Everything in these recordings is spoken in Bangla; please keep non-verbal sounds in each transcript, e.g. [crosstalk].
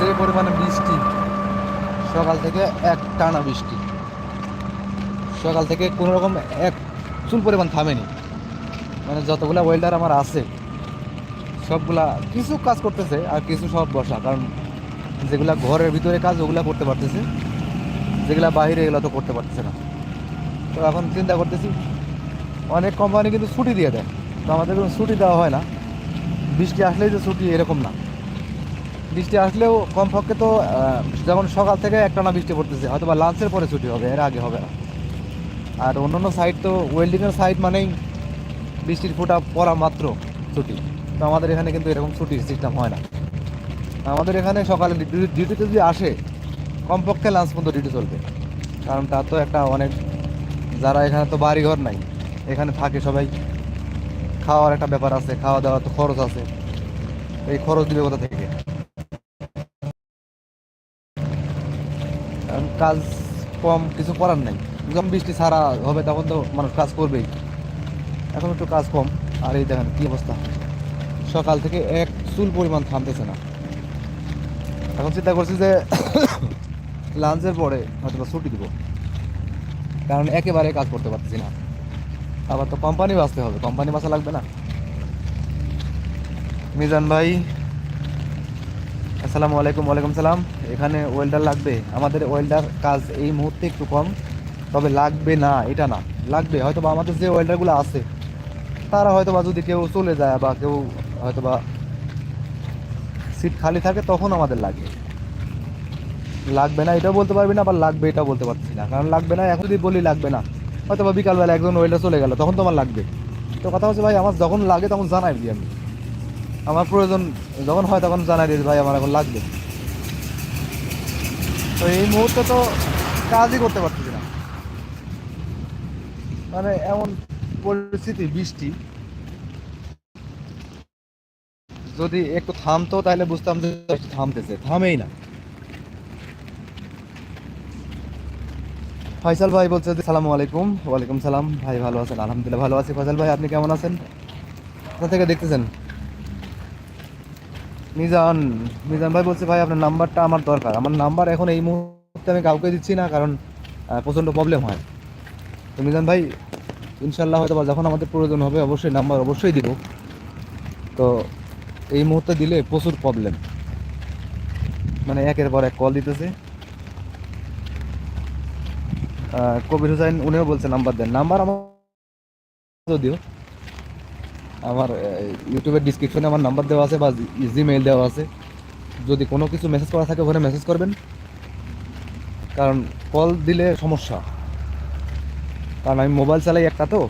যে পরিমাণে বৃষ্টি, সকাল থেকে এক টানা বৃষ্টি। সকাল থেকে কোনো রকম এক চুল পরিমাণ থামেনি। মানে যতগুলা ওয়েল্ডার আমার আছে, সবগুলা কিছু কাজ করতেছে আর কিছু সব বসা, কারণ যেগুলা ঘরের ভিতরে কাজ ওগুলা করতে পারতেছে, যেগুলা বাইরে এগুলো তো করতে পারতেছে না। তো এখন চিন্তা করতেছি, অনেক কোম্পানি কিন্তু ছুটি দিয়ে দেয়। তো আমাদের কোনো ছুটি দেওয়া হয় না। বৃষ্টি আসলেই যে ছুটি এরকম না। বৃষ্টি আসলেও কমপক্ষে তো যেমন সকাল থেকে একটানা বৃষ্টি পড়তেছে হয়তো বা লাঞ্চের পরে ছুটি হবে, এর আগে হবে না। আর অন্যান্য সাইড তো ওয়েল্ডিংয়ের সাইড মানেই বৃষ্টির ফোঁটা পড়া মাত্র ছুটি। তো আমাদের এখানে কিন্তু এরকম ছুটির সিস্টেম হয় না। আমাদের এখানে সকালে ডিউটিতে যদি আসে, কমপক্ষে লাঞ্চ পর্যন্ত ডিউটি চলবে। কারণ তার তো একটা অনেক, যারা এখানে তো বাড়ি ঘর নাই, এখানে থাকে সবাই। খাওয়ার একটা ব্যাপার আছে খাওয়া দাওয়া তো খরচ আছে। এই খরচ দিবে কোথা থেকে? কাজ কম কিছু করার নাই। যখন বৃষ্টি ছাড়া হবে তখন তো মানুষ কাজ করবেই। এখন একটু কাজ কম। আর এই দেখেন কি অবস্থা। সকাল থেকে এক চুল পরিমাণ থামতেছে না। এখন চিন্তা করছি যে [coughs] লাঞ্চের পরে হয়তো ছুটি দিব। কারণ একেবারে কাজ করতে পারতেছি না। আবার তো কোম্পানি বাঁচতে হবে। কোম্পানি বাঁচা লাগবে না। মিজান ভাই আসসালামু আলাইকুম, ওয়ালাইকুম সালাম। এখানে ওয়েল্ডার লাগবে। আমাদের ওয়েল্ডার কাজ এই মুহূর্তে একটু কম, তবে লাগবে না, এটা না। লাগবে হয়তো বা আমাদের যে ওয়েল্ডারগুলো আছে, তারা হয়তো বা যদি কেউ চলে যায় বা কেউ হয়তো বা সিট খালি থাকে, তখন আমাদের লাগে লাগবে না এটাও বলতে পারবি না, আবার লাগবে এটাও বলতে পারছি না। কারণ লাগবে না, এখন যদি বলি লাগবে না হয়তো বা বিকালবেলা একজন ওয়েল্ডার চলে গেল, তখন তোমার লাগবে। তো কথা হচ্ছে ভাই, আমার যখন লাগে তখন জানাই আমি। আমার প্রয়োজন যখন হয় তখন জানাই দিই ভাই, আমার এখন লাগবে। তো এই মুহূর্তে তো কাজই করতে পারতেছি না। মানে এমন পরিস্থিতি, বৃষ্টি। যদি একটু থামতো, তাহলে বুঝতাম যে থামতেছে। থামেই না। ফয়সাল ভাই বলছে যে, সালামু আলাইকুম। ওয়ালাইকুম সালাম। ভাই, ভালো আছেন? আলহামদুলিল্লাহ, ভালো আছি। ফয়সাল ভাই, আপনি কেমন আছেন? কোথা থেকে দেখতেছেন? মিজান মিজান ভাই বলছে, ভাই, আপনার নাম্বারটা আমার দরকার। আমার নাম্বার এখন এই মুহূর্তে আমি কাউকে দিচ্ছি না, কারণ প্রচণ্ড প্রবলেম হয়। তো মিজান ভাই ইনশাল্লাহ হয়তো যখন আমাদের প্রয়োজন হবে, অবশ্যই নাম্বার অবশ্যই দিব। তো এই মুহূর্তে দিলে প্রচুর প্রবলেম মানে একের পর এক কল দিতেছে। কবির হুসাইন উনিও বলছে, নাম্বার দেন। নাম্বার আমার যদিও। আমার ইউটিউবের ডিসক্রিপশনে আমার নাম্বার দেওয়া আছে বা জিমেইল দেওয়া আছে। যদি কোনো কিছু মেসেজ করা থাকে ওখানে মেসেজ করবেন। কারণ কল দিলে সমস্যা। কারণ আমি মোবাইল চালাই একটা তো।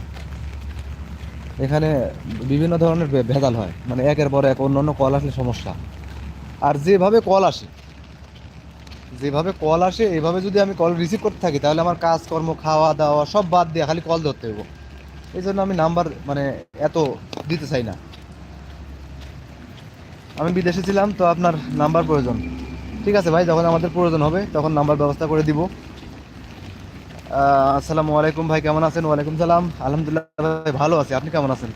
এখানে বিভিন্ন ধরনের ভেজাল হয়। মানে একের পর এক অন্য অন্য কল আসলে সমস্যা। আর যেভাবে কল আসে, যেভাবে কল আসে, এভাবে যদি আমি কল রিসিভ করতে থাকি, তাহলে আমার কাজকর্ম খাওয়া দাওয়া সব বাদ দিয়ে খালি কল ধরতে হব এই জন্য আমি নাম্বার মানে এত দিতে চাই না। আমি বিদেশে ছিলাম, তো আপনার নাম্বার প্রয়োজন। ঠিক আছে ভাই, যখন আমাদের প্রয়োজন হবে, তখন নাম্বার ব্যবস্থা করে দিব। আসসালামু আলাইকুম ভাই, কেমন আছেন? ওয়ালাইকুম সালাম। আলহামদুলিল্লাহ ভাই, ভালো আছি। আপনি কেমন আছেন?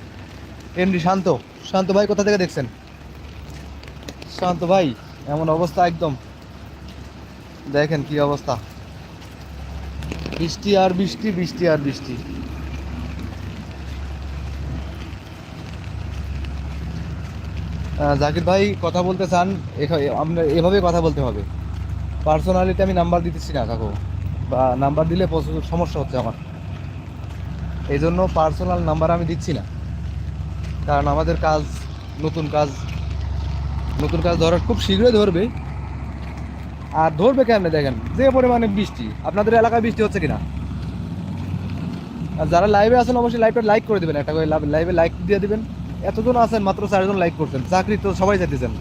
এমডি, শান্ত। শান্ত ভাই, কোথা থেকে দেখছেন? শান্ত ভাই, এমন অবস্থা একদম। দেখেন কি অবস্থা। বৃষ্টি আর বৃষ্টি বৃষ্টি আর বৃষ্টি। জাকির ভাই কথা বলতে চান আমরা এভাবে কথা বলতে হবে। পার্সোনালিতে আমি নাম্বার দিতেছি না, কাকু। বা নাম্বার দিলে প্রচুর সমস্যা হচ্ছে আমার। এই জন্য পার্সোনাল নাম্বার আমি দিচ্ছি না। কারণ আমাদের কাজ, নতুন কাজ নতুন কাজ ধরার খুব শীঘ্রই ধরবে। আর ধরবে কেমনে দেখেন? যে পরিমাণে বৃষ্টি, আপনাদের এলাকায় বৃষ্টি হচ্ছে কিনা? আর যারা লাইভে আছেন, অবশ্যই লাইভটা লাইক করে দেবেন, একটা করে লাইভে লাইক দিয়ে দিবেন। এতজন আছেন, মাত্র চারজন লাইক করছেন। চাকরি তো সবাই চাইতেছেন।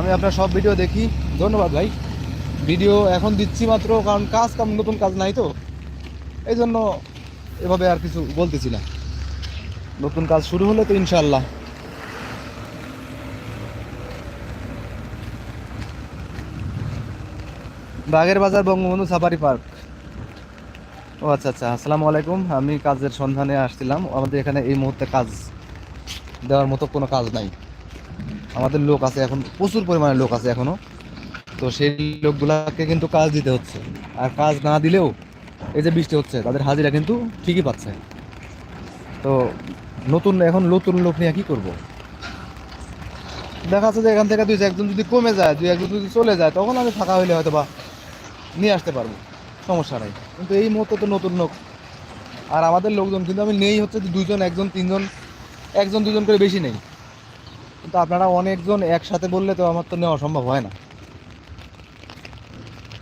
আমি আপনার সব ভিডিও দেখি। ধন্যবাদ ভাই। ভিডিও এখন দিচ্ছি মাত্র, কারণ কাজ কাম, নতুন কাজ নাই তো। এই জন্য এভাবে আর কিছু বলতেছি না। নতুন কাজ শুরু হলে তো ইনশাল্লাহ বাগের বাজার বঙ্গবন্ধু সাফারি পার্ক। ও আচ্ছা আচ্ছা আসসালামু আলাইকুম। আমি কাজের সন্ধানে আসছিলাম। আমাদের এখানে এই মুহূর্তে কাজ দেওয়ার মতো কোনো কাজ নাই। আমাদের লোক আছে এখন, প্রচুর পরিমাণে লোক আছে এখনও তো সেই লোকগুলাকে কিন্তু কাজ দিতে হচ্ছে। আর কাজ না দিলেও এই যে বৃষ্টি হচ্ছে, তাদের হাজিরা কিন্তু ঠিকই পাচ্ছে। তো নতুন, এখন নতুন লোক নিয়ে কী করব? দেখা যাচ্ছে যে এখান থেকে দুই একজন যদি কমে যায় দুই একজন যদি চলে যায়, তখন আমি ফাঁকা হইলে হয়তো বা নিয়ে আসতে পারব। সমস্যা নাই। কিন্তু এই মুহূর্তে তো নতুন লোক। আর আমাদের লোকজন, কিন্তু আমি নেই হচ্ছে যে দুইজন, একজন, তিনজন, একজন দুজন করে বেশি নেই। কিন্তু আপনারা অনেকজন একসাথে বললে তো আমার তো নেওয়া সম্ভব হয় না।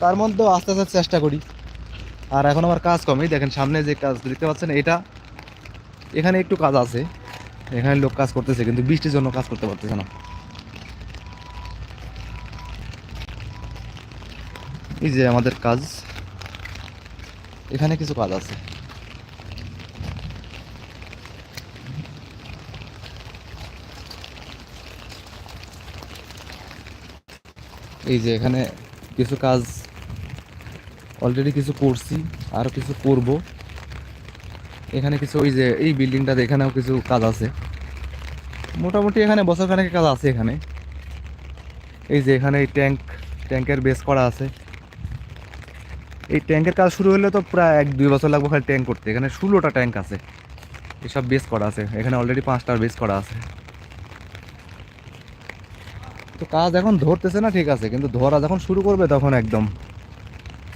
তার মধ্যেও আস্তে আস্তে চেষ্টা করি। আর এখন আমার কাজ কমই। দেখেন সামনে যে কাজ দেখতে পাচ্ছেন, এটা এখানে একটু কাজ আছে। এখানে লোক কাজ করতেছে, কিন্তু বৃষ্টির জন্য কাজ করতে পারতেছে না। এই যে আমাদের কাজ। এখানে কিছু কাজ আছে। এই যে এখানে কিছু কাজ অলরেডি কিছু করছি আরও কিছু করব। এখানে কিছু, ওই যে এই বিল্ডিংটাতে এখানেও কিছু কাজ আছে। মোটামুটি এখানে বছর খানেক কাজ আছে এখানে। এই যে এখানে এই ট্যাঙ্ক ট্যাঙ্কের বেস করা আছে। এই ট্যাঙ্কের কাজ শুরু হলে তো প্রায় এক দুই বছর লাগবে খালি ট্যাঙ্ক করতে। এখানে ষোলোটা ট্যাঙ্ক আছে। এসব বেস করা আছে। এখানে অলরেডি পাঁচটার বেস করা আছে। তো কাজ এখন ধরতেছে না, ঠিক আছে। কিন্তু ধরা যখন শুরু করবে তখন একদম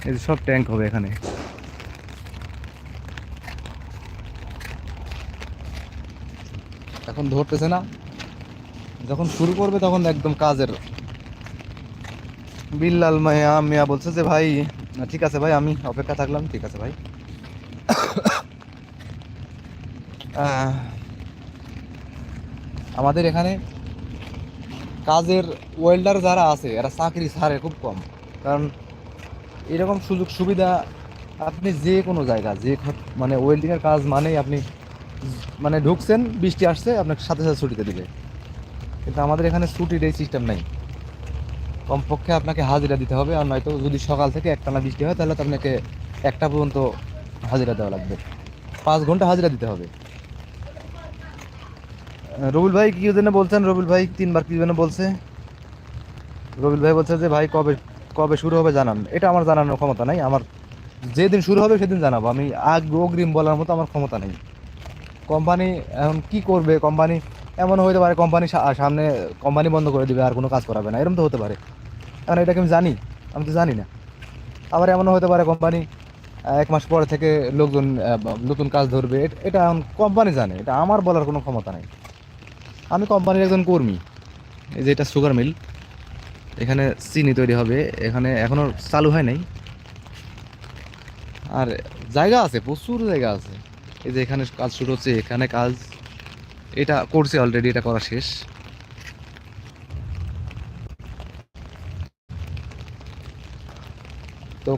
এই সব ট্যাঙ্ক হবে এখানে। এখন ধরতেছে না। যখন শুরু করবে তখন একদম কাজের। বিল্লাল মায়া মিয়া বলছে যে, ভাই না, ঠিক আছে ভাই আমি অপেক্ষা থাকলাম ঠিক আছে ভাই। আমাদের এখানে কাজের ওয়েল্ডার যারা আছে এরা চাকরি ছাড়ে খুব কম। কারণ এরকম সুযোগ সুবিধা আপনি যে কোনো জায়গা যে মানে ওয়েল্ডিংয়ের কাজ মানেই আপনি মানে ঢুকছেন বৃষ্টি আসছে আপনাকে সাথে সাথে ছুটিতে দিবে। কিন্তু আমাদের এখানে ছুটির এই সিস্টেম নাই। কমপক্ষে আপনাকে হাজিরা দিতে হবে আর নয়তো যদি সকাল থেকে একটানা বৃষ্টি হয় তাহলে তো আপনাকে একটা পর্যন্ত হাজিরা দেওয়া লাগবে। পাঁচ ঘণ্টা হাজিরা দিতে হবে। আহ, রবিউল ভাই কি জন্য বলছেন? রবিউল ভাই তিনবার কি জন্য বলছে? রবিউল ভাই বলছে যে ভাই কবে কবে শুরু হবে জানান। এটা আমার জানানোর ক্ষমতা নাই। আমার যেদিন শুরু হবে সেদিন জানাব। আমি আগ অগ্রিম বলার মতো আমার ক্ষমতা নেই। কোম্পানি এখন কি করবে? কোম্পানি এমন হতে পারে কোম্পানি সামনে কোম্পানি বন্ধ করে দিবে, আর কোনো কাজ করাবে না। এরকম তো হতে পারে। কারণ এটাকে আমি জানি, আমি তো জানি না। আবার এমনও হতে পারে কোম্পানি এক মাস পরে থেকে লোকজন নতুন কাজ ধরবে। এটা এখন কোম্পানি জানে, এটা আমার বলার কোনো ক্ষমতা নেই। আমি কোম্পানির একজন কর্মী, এই যে এটা সুগার মিল এখানে চিনি তৈরি হবে। এখানে এখনও চালু হয় নাই। আর জায়গা আছে, প্রচুর জায়গা আছে। এই যে এখানে কাজ শুরু হচ্ছে, এখানে কাজ এটা করছে অলরেডি এটা করা শেষ। তো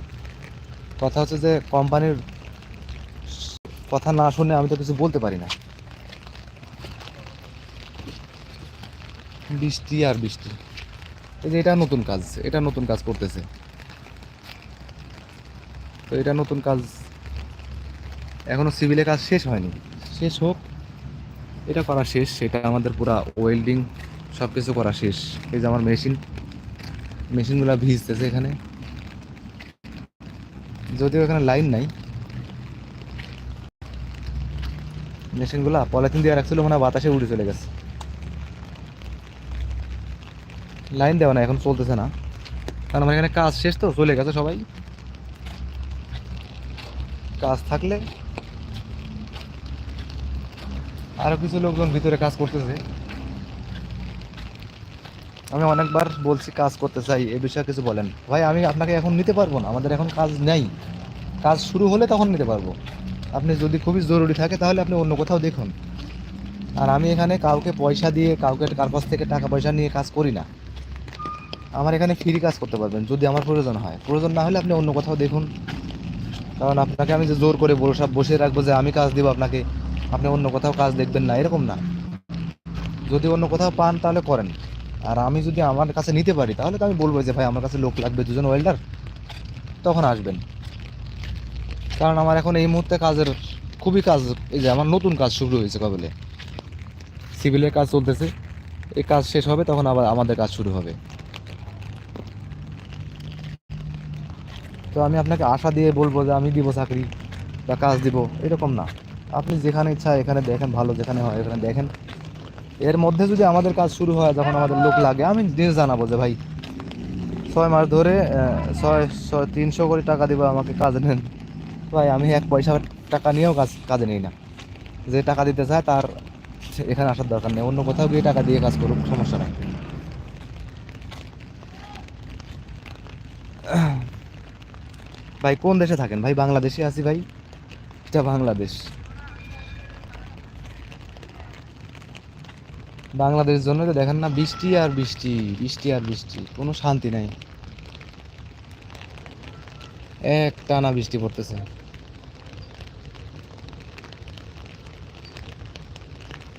কথা হচ্ছে যে কোম্পানির কথা না শুনে আমি তো কিছু বলতে পারি না। বৃষ্টি আর বৃষ্টি। এই যে এটা নতুন কাজ, এটা নতুন কাজ করতেছে। তো এটা নতুন কাজ, এখনও সিভিলের কাজ শেষ হয়নি। শেষ হোক। এটা করা শেষ, সেটা আমাদের পুরা ওয়েল্ডিং সব কিছু করা শেষ। এই যে আমার মেশিন মেশিনগুলো ভিজতেছে এখানে। যদিও এখানে লাইন নাই। মেশিনগুলা পলিথিন দিয়ে রাখছিল, মনে বাতাসে উড়ে চলে গেছে। লাইন দেওয়া না এখন চলতেছে না। কারণ আমার এখানে কাজ শেষ তো, চলে গেছে সবাই। কাজ থাকলে আরও কিছু লোকজন ভিতরে কাজ করতেছে। আমি অনেকবার বলছি কাজ করতে চাই, এ বিষয়ে কিছু বলেন। ভাই, আমি আপনাকে এখন নিতে পারব না, আমাদের এখন কাজ নেই। কাজ শুরু হলে তখন নিতে পারব। আপনি যদি খুবই জরুরি থাকে, তাহলে আপনি অন্য কোথাও দেখুন। আর আমি এখানে কাউকে পয়সা দিয়ে, কাউকে কার কাছ থেকে টাকা পয়সা নিয়ে কাজ করি না। আমার এখানে ফ্রি কাজ করতে পারবেন, যদি আমার প্রয়োজন হয়। প্রয়োজন না হলে আপনি অন্য কোথাও দেখুন। কারণ আপনাকে আমি যে জোর করে বসে বসে রাখব যে আমি কাজ দিব আপনাকে আপনি অন্য কোথাও কাজ দেখবেন না, এরকম না। যদি অন্য কোথাও পান, তাহলে করেন। আর আমি যদি আমার কাছে নিতে পারি, তাহলে তো আমি বলব যে, ভাই, আমার কাছে লোক লাগবে, দুজন ওয়েল্ডার। তখন আসবেন। কারণ আমার এখন এই মুহূর্তে কাজের খুবই কাজ, এই যে আমার নতুন কাজ শুরু হয়েছে কবেলে সিভিলের কাজ চলতেছে। এই কাজ শেষ হবে, তখন আবার আমাদের কাজ শুরু হবে। তো আমি আপনাকে আশা দিয়ে বলব যে, আমি দিব চাকরি বা কাজ দিব, এরকম না। আপনি যেখানে ইচ্ছা এখানে দেখেন, ভালো যেখানে হয় এখানে দেখেন। এর মধ্যে যদি আমাদের কাজ শুরু হয়, যখন আমাদের লোক লাগে, আমি নিজে জানাব যে, ভাই, ছয় মাস ধরে ছয় ছয়, তিনশো করে টাকা দিব, আমাকে কাজে নেন ভাই, আমি এক পয়সা টাকা নিয়েও কাজ, কাজে নিই না। যে টাকা দিতে চায়, তার এখানে আসার দরকার নেই। অন্য কোথাও গিয়ে টাকা দিয়ে কাজ করুক, সমস্যা নাই। ভাই, কোন দেশে থাকেন? ভাই, বাংলাদেশে আছি, ভাই। এটা বাংলাদেশ। বাংলাদেশের জন্য তো দেখেন না, বৃষ্টি আর বৃষ্টি বৃষ্টি আর বৃষ্টি, কোনো শান্তি নাই। এক টানা বৃষ্টি পড়তেছে।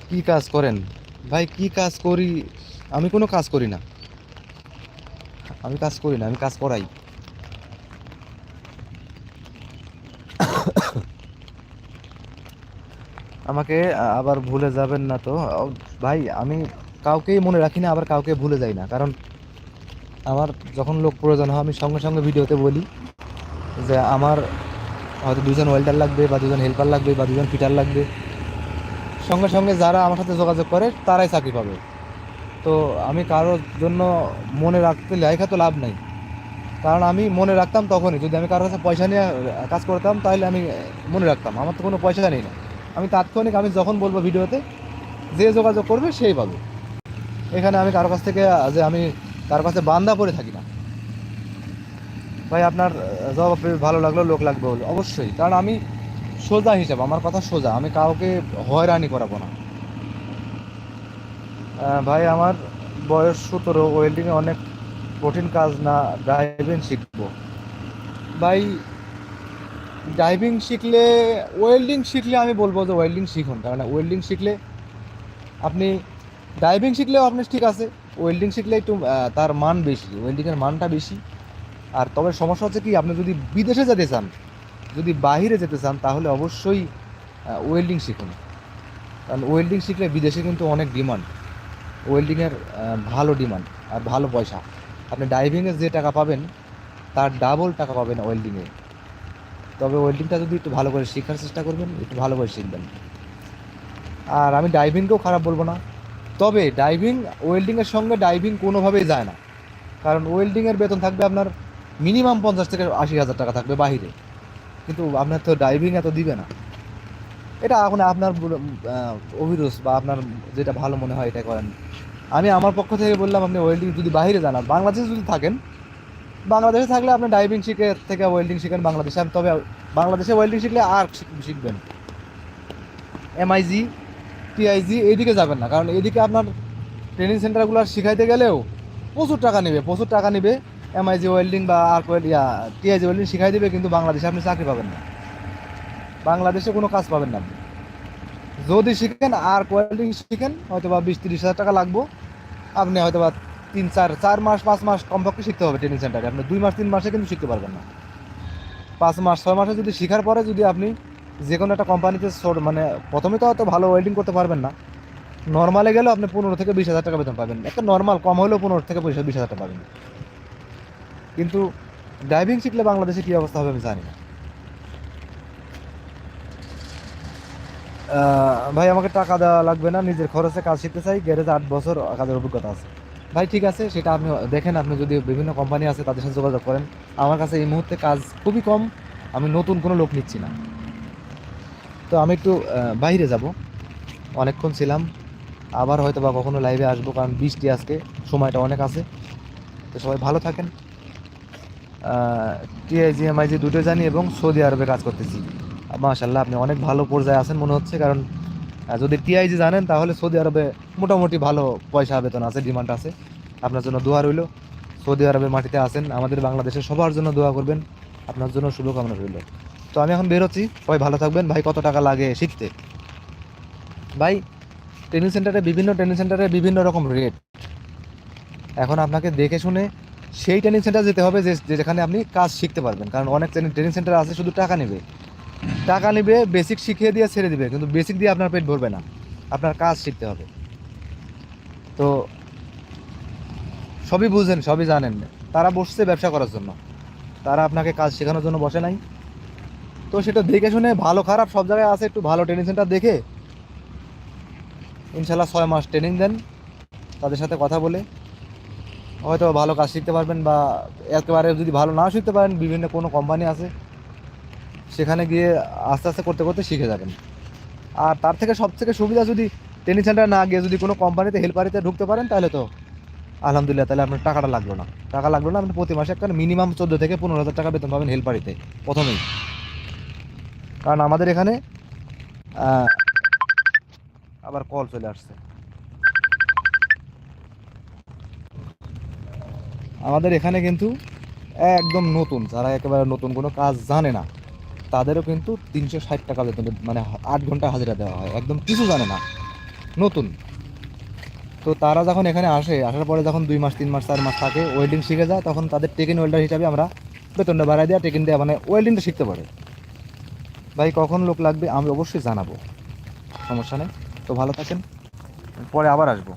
কি কাজ করেন? ভাই, কি কাজ করি? আমি কোনো কাজ করি না। আমি কাজ করি না, আমি কাজ করাই। আমাকে আবার ভুলে যাবেন না তো। ভাই, আমি কাউকেই মনে রাখি না, আবার কাউকে ভুলে যাই না। কারণ আমার যখন লোক প্রয়োজন হয়, আমি সঙ্গে সঙ্গে ভিডিওতে বলি যে, আমার হয়তো দুজন ওয়েল্ডার লাগবে, বা দুজন হেল্পার লাগবে, বা দুজন ফিটার লাগবে। সঙ্গে সঙ্গে যারা আমার সাথে যোগাযোগ করে, তারাই চাকরি পাবে। তো আমি কারোর জন্য মনে রাখতে, লেখা তো লাভ নাই। কারণ আমি মনে রাখতাম তখনই। যদি আমি কারোর কাছে পয়সা নিয়ে কাজ করতাম, তাহলে আমি মনে রাখতাম। আমার তো কোনো পয়সা নেই না। আমি তাৎক্ষণিক আমি যখন বলব ভিডিওতে, যে যোগাযোগ করবে সেই পাবে। এখানে আমি কারও কাছ থেকে, যে আমি কারও কাছে বান্দা পড়ে থাকি না। ভাই, আপনার জবাব ভালো লাগল, লোক লাগবে বলে। অবশ্যই, কারণ আমি সোজা হিসাব, আমার কথা সোজা, আমি কাউকে হয়রানি করাবো না। ভাই, আমার বয়স সতেরো ওয়েল্ডিংয়ে অনেক কঠিন কাজ না ড্রাইভিং শিখব। ভাই ড্রাইভিং শিখলে ওয়েল্ডিং শিখলে আমি বলব যে ওয়েল্ডিং শিখুন। কারণ ওয়েল্ডিং শিখলে আপনি ড্রাইভিং শিখলেও আপনি ঠিক আছে ওয়েল্ডিং শিখলে একটু তার মান বেশি ওয়েল্ডিংয়ের মানটা বেশি। আর তবে সমস্যা হচ্ছে কি, আপনি যদি বিদেশে যেতে চান, যদি বাইরে যেতে চান, তাহলে অবশ্যই ওয়েল্ডিং শিখুন। কারণ ওয়েল্ডিং শিখলে বিদেশে কিন্তু অনেক ডিমান্ড ওয়েল্ডিংয়ের ভালো ডিমান্ড আর ভালো পয়সা। আপনি ডাইভিংয়ে যে টাকা পাবেন, তার ডাবল টাকা পাবেন ওয়েল্ডিংয়ে তবে ওয়েল্ডিংটা যদি একটু ভালো করে শেখার চেষ্টা করবেন, একটু ভালো করে শিখবেন। আর আমি ডাইভিংকেও খারাপ বলব না। তবে ডাইভিং ওয়েল্ডিংয়ের সঙ্গে ডাইভিং কোনোভাবেই যায় না। কারণ ওয়েল্ডিংয়ের বেতন থাকবে আপনার মিনিমাম পঞ্চাশ থেকে আশি হাজার টাকা থাকবে বাহিরে। কিন্তু আপনার তো ডাইভিং এত দিবে না। এটা এখন আপনার বল- অভিরুচ বা আপনার যেটা ভালো মনে হয় এটা করেন। আমি আমার পক্ষ থেকে বললাম, আপনি ওয়েল্ডিং যদি বাইরে যান, আর বাংলাদেশে যদি থাকেন বাংলাদেশে থাকলে আপনি ডাইভিং শিখে থেকে ওয়েল্ডিং শিখেন বাংলাদেশে। তবে বাংলাদেশে ওয়েল্ডিং শিখলে আর শিখ- শিখবেন এমআইজি টিআইজি এইদিকে যাবেন না। কারণ এদিকে আপনার ট্রেনিং সেন্টারগুলো শিখাইতে গেলেও প্রচুর টাকা নেবে, প্রচুর টাকা নেবে এমআইজি ওয়েল্ডিং বা আর ইয়া টিআইজি ওয়েল্ডিং শিখাই দেবে, কিন্তু বাংলাদেশে আপনি চাকরি পাবেন না। বাংলাদেশে কোনো কাজ পাবেন না আপনি। যদি শিখেন আর ওয়েল্ডিং শিখেন হয়তো বা বিশ তিরিশ হাজার টাকা লাগবো। আপনি হয়তো বা তিন, চার চার মাস, পাঁচ মাস কমপক্ষে শিখতে হবে ট্রেনিং সেন্টারে আপনি দুই মাস, তিন মাসে কিন্তু শিখতে পারবেন না। পাঁচ মাস, ছয় মাসে যদি শেখার পরে যদি আপনি যে কোনো একটা কোম্পানিতে মানে প্রথমে তো অত ভালো ওয়েল্ডিং করতে পারবেন না। নর্মালে গেলেও আপনি পনেরো থেকে বিশ হাজার টাকা বেতন পাবেন। একটা নর্মাল কম হলেও পনেরো থেকে বিশ বিশ হাজার টাকা পাবেন। কিন্তু ড্রাইভিং শিখলে বাংলাদেশে কী অবস্থা হবে আমি জানি না। ভাই, আমাকে টাকা দেওয়া লাগবে না। নিজের খরচে কাজ শিখতে চাই। গ্যারেজে আট বছর কাজের অভিজ্ঞতা আছে। ভাই, ঠিক আছে, সেটা আপনি দেখেন, আপনি যদি বিভিন্ন কোম্পানি আছে, তাদের সাথে যোগাযোগ করেন। আমার কাছে এই মুহূর্তে কাজ খুবই কম, আমি নতুন কোনো লোক নিচ্ছি না। তো আমি একটু বাইরে যাব। অনেকক্ষণ ছিলাম, আবার হয়তো বা কখনো লাইভে আসব, কারণ বৃষ্টি আজকে, সময়টা অনেক আছে। তো সবাই ভালো থাকেন। টিআইজি এমআইজি দুটো জানি এবং সৌদি আরবে কাজ করতেছি। মাশাল্লাহ আপনি অনেক ভালো পর্যায়ে আছেন মনে হচ্ছে, কারণ যদি টিআইজি জানেন, তাহলে সৌদি আরবে মোটামুটি ভালো পয়সা বেতন আছে ডিমান্ড আছে। আপনার জন্য দোয়া রইল। সৌদি আরবের মাটিতে আছেন, আমাদের বাংলাদেশের সবার জন্য দোয়া করবেন। আপনার জন্য শুভকামনা রইল। তো আমি এখন বেরোচ্ছি সবাই ভালো থাকবেন। ভাই, কত টাকা লাগে শিখতে? ভাই ট্রেনিং সেন্টারে বিভিন্ন ট্রেনিং সেন্টারে বিভিন্ন রকম রেট এখন আপনাকে দেখে শুনে সেই ট্রেনিং সেন্টার যেতে হবে যে- যেখানে আপনি কাজ শিখতে পারবেন। কারণ অনেক ট্রেনিং সেন্টার আছে, শুধু টাকা নেবে। টাকা নেবে বেসিক শিখিয়ে দিয়ে ছেড়ে দিবে, কিন্তু বেসিক দিয়ে আপনার পেট ভরবে না। আপনার কাজ শিখতে হবে। তো সবই বুঝেন, সবই জানেন। তারা বসছে ব্যবসা করার জন্য। তারা আপনাকে কাজ শেখানোর জন্য বসে নাই। তো সেটা দেখে শুনে ভালো, খারাপ সব জায়গায় আছে, একটু ভালো ট্রেনিং সেন্টার দেখে ইনশাল্লাহ ছয় মাস ট্রেনিং দেন। তাদের সাথে কথা বলে হয়তো ভালো কাজ শিখতে পারবেন বা একেবারে যদি ভালো না শিখতে পারেন, বিভিন্ন কোনো কোম্পানি আছে। সেখানে গিয়ে আস্তে আস্তে করতে করতে শিখে যাবেন। আর তার থেকে সব থেকে সুবিধা যদি ট্রেনিং সেন্টার না গিয়ে যদি কোনো কোম্পানিতে হেল্পারিতে ঢুকতে পারেন, তাহলে তো আলহামদুলিল্লাহ, তাহলে আপনার টাকাটা লাগল না। টাকা লাগল না, আপনি প্রতি মাসে একটা মিনিমাম চোদ্দ থেকে পনেরো হাজার টাকা বেতন পাবেন হেল্পারিতে প্রথমেই। কারণ আমাদের এখানে আবার কল চলে আসছে। আমাদের এখানে কিন্তু একদম নতুন, যারা একেবারে নতুন কোনো কাজ জানে না তাদেরও কিন্তু তিনশো ষাট টাকা বেতন মানে আট ঘণ্টা হাজিরা দেওয়া হয়। একদম কিছু জানে না। নতুন। তো তারা যখন এখানে আসে, আসার পরে যখন দুই মাস, তিন মাস, চার মাস থাকে ওয়েল্ডিং শিখে যায়, তখন তাদের টেকেন ওয়েল্ডার হিসাবে আমরা বেতনটা বাড়াই দেওয়া টেকেন দেওয়া মানে ওয়েল্ডিংটা শিখতে পারে। ভাই, কখন লোক লাগবে আমি অবশ্যই জানাব। সমস্যা নেই। তো ভালো থাকেন। পরে আবার আসব।